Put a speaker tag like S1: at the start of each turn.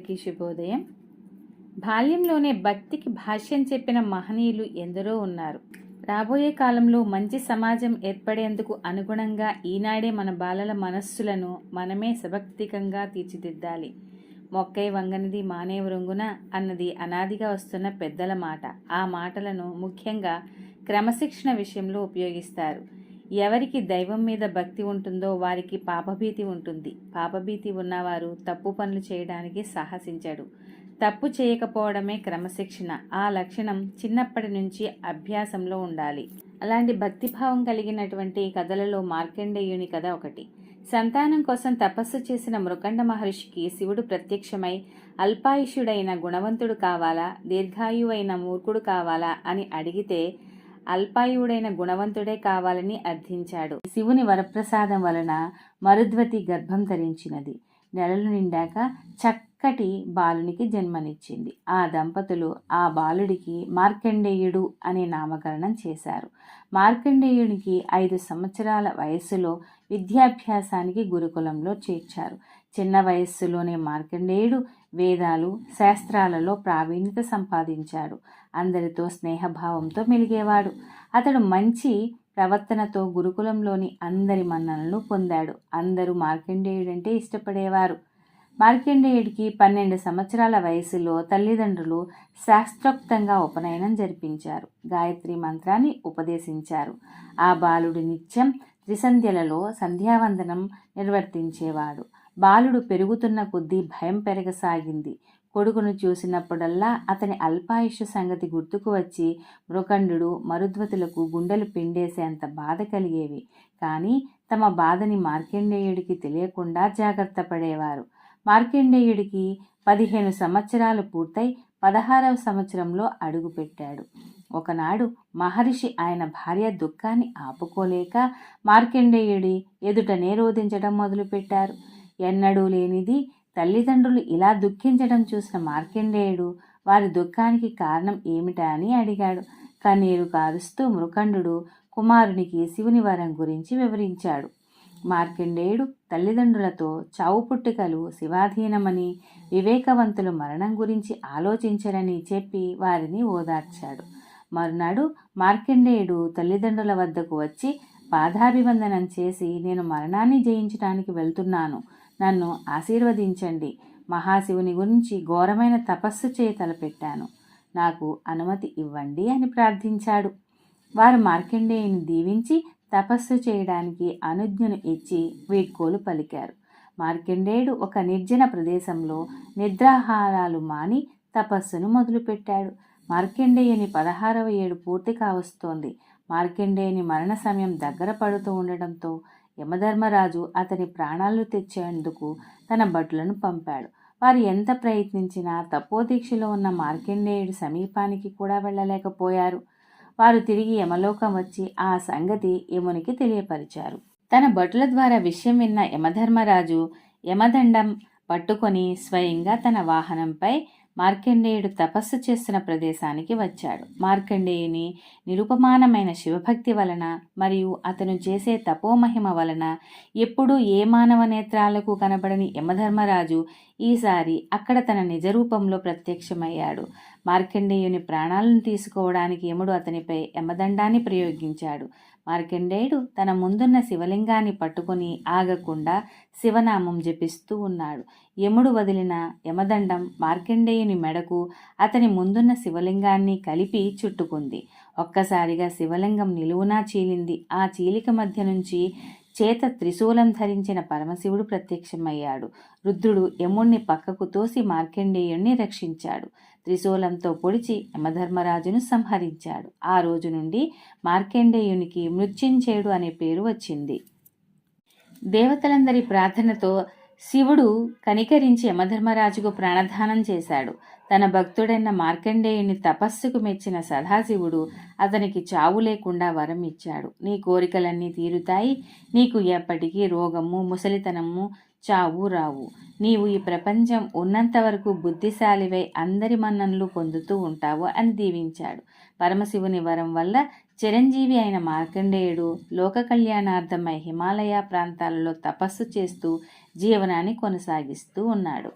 S1: అందరికీ శుభోదయం. బాల్యంలోనే భక్తికి భాష్యం చెప్పిన మహనీయులు ఎందరో ఉన్నారు. రాబోయే కాలంలో మంచి సమాజం ఏర్పడేందుకు అనుగుణంగా ఈనాడే మన బాలల మనస్సులను మనమే సభక్తికంగా తీర్చిదిద్దాలి. మొక్కై వంగనిది మానేవ రొంగున అన్నది అనాదిగా వస్తున్న పెద్దల మాట. ఆ మాటలను ముఖ్యంగా క్రమశిక్షణ విషయంలో ఉపయోగిస్తారు. ఎవరికి దైవం మీద భక్తి ఉంటుందో వారికి పాపభీతి ఉంటుంది. పాపభీతి ఉన్నవారు తప్పు పనులు చేయడానికి సాహసించడు. తప్పు చేయకపోవడమే క్రమశిక్షణ. ఆ లక్షణం చిన్నప్పటి నుంచి అభ్యాసంలో ఉండాలి. అలాంటి భక్తిభావం కలిగినటువంటి కథలలో మార్కండేయుని కథ ఒకటి. సంతానం కోసం తపస్సు చేసిన మృకండ మహర్షికి శివుడు ప్రత్యక్షమై అల్పాయుషుడైన గుణవంతుడు కావాలా? దీర్ఘాయువైన మూర్ఖుడు కావాలా? అని అడిగితే అల్పాయుడైన గుణవంతుడే కావాలని అర్థించాడు. శివుని వరప్రసాదం వలన మరుద్వతి గర్భం ధరించినది. నెలలు నిండాక చక్కటి బాలునికి జన్మనిచ్చింది. ఆ దంపతులు ఆ బాలుడికి మార్కండేయుడు అనే నామకరణం చేశారు. మార్కండేయునికి ఐదు సంవత్సరాల వయస్సులో విద్యాభ్యాసానికి గురుకులంలో చేర్చారు. చిన్న వయస్సులోనే మార్కండేయుడు వేదాలు శాస్త్రాలలో ప్రావీణ్యత సంపాదించాడు. అందరితో స్నేహభావంతో మెలిగేవాడు. అతడు మంచి ప్రవర్తనతో గురుకులంలోని అందరి మన్ననలు పొందాడు. అందరూ మార్కండేయుడంటే ఇష్టపడేవారు. మార్కండేయుడికి పన్నెండు సంవత్సరాల వయసులో తల్లిదండ్రులు శాస్త్రోక్తంగా ఉపనయనం జరిపించారు. గాయత్రి మంత్రాన్ని ఉపదేశించారు. ఆ బాలుడు నిత్యం త్రిసంధ్యలలో సంధ్యావందనం నిర్వర్తించేవాడు. బాలుడు పెరుగుతున్న కొద్దీ భయం పెరగసాగింది. కొడుకును చూసినప్పుడల్లా అతని అల్పాయుష సంగతి గుర్తుకు వచ్చి మృఖండు మరుద్వతులకు గుండెలు పిండేసేంత బాధ కలిగేవి. కానీ తమ బాధని మార్కండేయుడికి తెలియకుండా జాగ్రత్త పడేవారు. మార్కండేయుడికి పదిహేను సంవత్సరాలు పూర్తయి పదహారవ సంవత్సరంలో అడుగుపెట్టాడు ఒకనాడు మహర్షి ఆయన భార్య దుఃఖాన్ని ఆపుకోలేక మార్కండేయుడి ఎదుటనే రోధించడం మొదలుపెట్టారు. ఎన్నడూ లేనిది తల్లిదండ్రులు ఇలా దుఃఖించడం చూసిన మార్కండేయుడు వారి దుఃఖానికి కారణం ఏమిటా అని అడిగాడు. కన్నీరు కారుస్తూ మృకండు కుమారునికి శివుని వరం గురించి వివరించాడు. మార్కండేయుడు తల్లిదండ్రులతో చావు పుట్టుకలు శివాధీనమని వివేకవంతులు మరణం గురించి ఆలోచించరని చెప్పి వారిని ఓదార్చాడు. మరునాడు మార్కండేయుడు తల్లిదండ్రుల వద్దకు వచ్చి పాదాభివందనం చేసి నేను మరణాన్ని జయించడానికి వెళ్తున్నాను. నన్ను ఆశీర్వదించండి. మహాశివుని గురించి ఘోరమైన తపస్సు చేయ తలపెట్టాను. నాకు అనుమతి ఇవ్వండి అని ప్రార్థించాడు. వారు మార్కండేయుని దీవించి తపస్సు చేయడానికి అనుజ్ఞను ఇచ్చి వీడ్కోలు పలికారు. మార్కండేయుడు ఒక నిర్జన ప్రదేశంలో నిద్రాహారాలు మాని తపస్సును మొదలుపెట్టాడు. మార్కండేయుని పదహారవ ఏడు పూర్తి కావస్తోంది. మార్కండేయుని మరణ సమయం దగ్గర పడుతూ ఉండడంతో యమధర్మరాజు అతని ప్రాణాలు తెచ్చేందుకు తన భటులను పంపాడు. వారు ఎంత ప్రయత్నించినా తపోదీక్షలో ఉన్న మార్కండేయుడి సమీపానికి కూడా వెళ్ళలేకపోయారు. వారు తిరిగి యమలోకం వచ్చి ఆ సంగతి యమునికి తెలియపరిచారు. తన భటుల ద్వారా విషయం విన్న యమధర్మరాజు యమదండం పట్టుకొని స్వయంగా తన వాహనంపై మార్కండేయుడు తపస్సు చేస్తున్న ప్రదేశానికి వచ్చాడు. మార్కండేయుని నిరుపమానమైన శివభక్తి వలన మరియు అతను చేసే తపోమహిమ వలన ఎప్పుడూ ఏ మానవ నేత్రాలకు కనబడని యమధర్మరాజు ఈసారి అక్కడ తన నిజరూపంలో ప్రత్యక్షమయ్యాడు. మార్కండేయుని ప్రాణాలను తీసుకోవడానికి యముడు అతనిపై యమదండాన్ని ప్రయోగించాడు. మార్కండేయుడు తన ముందున్న శివలింగాన్ని పట్టుకుని ఆగకుండా శివనామం జపిస్తూ ఉన్నాడు. యముడు వదిలిన యమదండం మార్కండేయుని మెడకు అతని ముందున్న శివలింగాన్ని కలిపి చుట్టుకుంది. ఒక్కసారిగా శివలింగం నిలువునా చీలింది. ఆ చీలిక మధ్య నుంచి చేత త్రిశూలం ధరించిన పరమశివుడు ప్రత్యక్షమయ్యాడు. రుద్రుడు యముణ్ణి పక్కకు తోసి మార్కండేయుణ్ణి రక్షించాడు. త్రిశూలంతో పొడిచి యమధర్మరాజును సంహరించాడు. ఆ రోజు నుండి మార్కండేయునికి మృత్యుంచేయుడు అనే పేరు వచ్చింది. దేవతలందరి ప్రార్థనతో శివుడు కనికరించి యమధర్మరాజుకు ప్రాణదానం చేశాడు. తన భక్తుడైన మార్కండేయుని తపస్సుకు మెచ్చిన సదాశివుడు అతనికి చావు లేకుండా వరం ఇచ్చాడు నీ కోరికలన్నీ తీరుతాయి. నీకు ఎప్పటికీ రోగము ముసలితనము చావు రావు. నీవు ఈ ప్రపంచం ఉన్నంత వరకు బుద్ధిశాలివై అందరి మన్ననలు పొందుతూ ఉంటావు అని దీవించాడు. పరమశివుని వరం వల్ల చిరంజీవి అయిన మార్కండేయుడు లోక కళ్యాణార్థమై హిమాలయ ప్రాంతాలలో తపస్సు చేస్తూ జీవనాన్ని కొనసాగిస్తూ ఉన్నాడు.